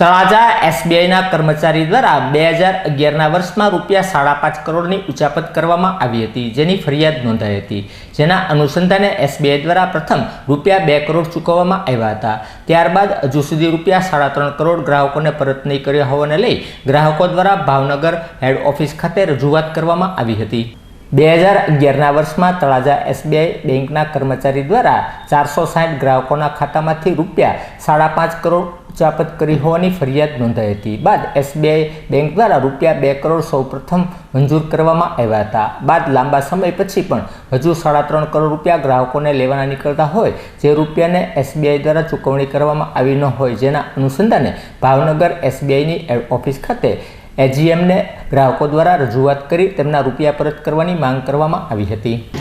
તળાજા એસબીઆઈના કર્મચારી દ્વારા બે હજાર અગિયારના વર્ષમાં રૂપિયા સાડા પાંચ કરોડની ઉચાપત કરવામાં આવી હતી, જેની ફરિયાદ નોંધાઈ હતી. જેના અનુસંધાને એસબીઆઈ દ્વારા પ્રથમ રૂપિયા બે કરોડ ચૂકવવામાં આવ્યા હતા. ત્યારબાદ હજુ સુધી રૂપિયા સાડા ત્રણ કરોડ ગ્રાહકોને પરત નહીં કર્યા હોવાને લઈ ગ્રાહકો દ્વારા ભાવનગર હેડ ઓફિસ ખાતે રજૂઆત કરવામાં આવી હતી. બે હજાર અગિયારના વર્ષમાં તળાજા એસબીઆઈ બેંકના કર્મચારી દ્વારા ચારસો સાઠ ગ્રાહકોના ખાતામાંથી રૂપિયા સાડા પાંચ કરોડ ઉચાપત કરી હોવાની ફરિયાદ નોંધાઈ હતી. બાદ એસબીઆઈ બેંક દ્વારા રૂપિયા બે કરોડ સૌપ્રથમ મંજૂર કરવામાં આવ્યા હતા. બાદ લાંબા સમય પછી પણ હજુ સાડા ત્રણ કરોડ રૂપિયા ગ્રાહકોને લેવાના નીકળતા હોય જે રૂપિયાને એસબીઆઈ દ્વારા ચૂકવણી કરવામાં આવી ન હોય જેના અનુસંધાને ભાવનગર એસબીઆઈની ઓફિસ ખાતે એજીએમને ગ્રાહકો દ્વારા રજૂઆત કરી તેમના રૂપિયા પરત કરવાની માંગ કરવામાં આવી હતી.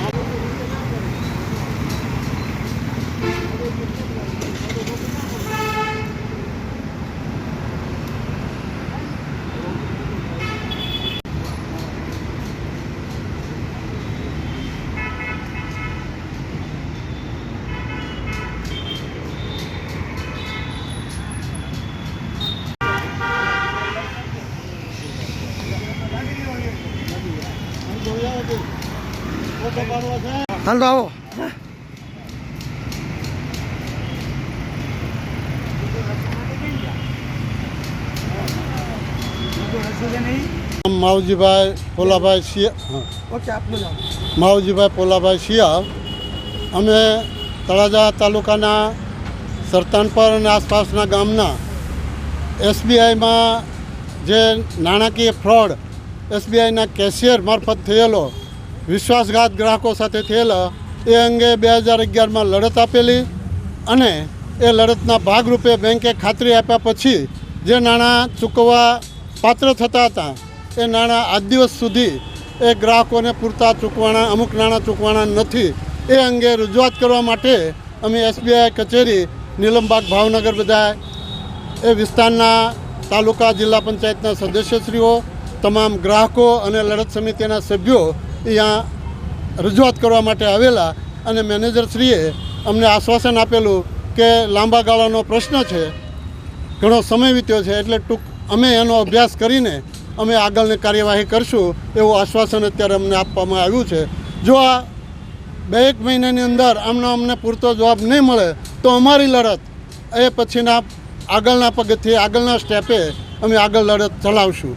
હાલ તો આવો માવજીભાઈ પોલાભાઈ શિયા. ઓકે આપનું નામ? માવજીભાઈ પોલાભાઈ શિયા. અમે તળાજા તાલુકાના સરતાનપર અને આસપાસના ગામના એસબીઆઈમાં જે નાણાકીય ફ્રોડ એસબીઆઈના કેશિયર મારફત થયેલો, વિશ્વાસઘાત ગ્રાહકો સાથે થયેલો, એ અંગે બે હજાર અગિયારમાં લડત આપેલી અને એ લડતના ભાગરૂપે બેંકે ખાતરી આપ્યા પછી જે નાણાં ચૂકવવા પાત્ર થતા હતા, એ નાણાં આજ દિવસ સુધી એ ગ્રાહકોને પૂરતા ચૂકવાના અમુક નાણાં ચૂકવાના નથી. એ અંગે રજૂઆત કરવા માટે અમે એસબીઆઈ કચેરી, નીલમબાગ ભાવનગર બધા એ વિસ્તારના તાલુકા જિલ્લા પંચાયતના સદસ્યશ્રીઓ તમામ ગ્રાહકો અને લડત સમિતિના સભ્યો અહીંયા રજૂઆત કરવા માટે આવેલા અને મેનેજરશ્રીએ અમને આશ્વાસન આપેલું કે લાંબા ગાળાનો પ્રશ્ન છે. ઘણો સમય વીત્યો છે એટલે ટૂંક અમે એનો અભ્યાસ કરીને અમે આગળની કાર્યવાહી કરશું એવું આશ્વાસન અત્યારે અમને આપવામાં આવ્યું છે. જો આ બે એક મહિનાની અંદર આમનો અમને પૂરતો જવાબ નહીં મળે તો અમારી લડત એ પછીના આગળના પગથિયે આગળના સ્ટેપે અમે આગળ લડત ચલાવશું.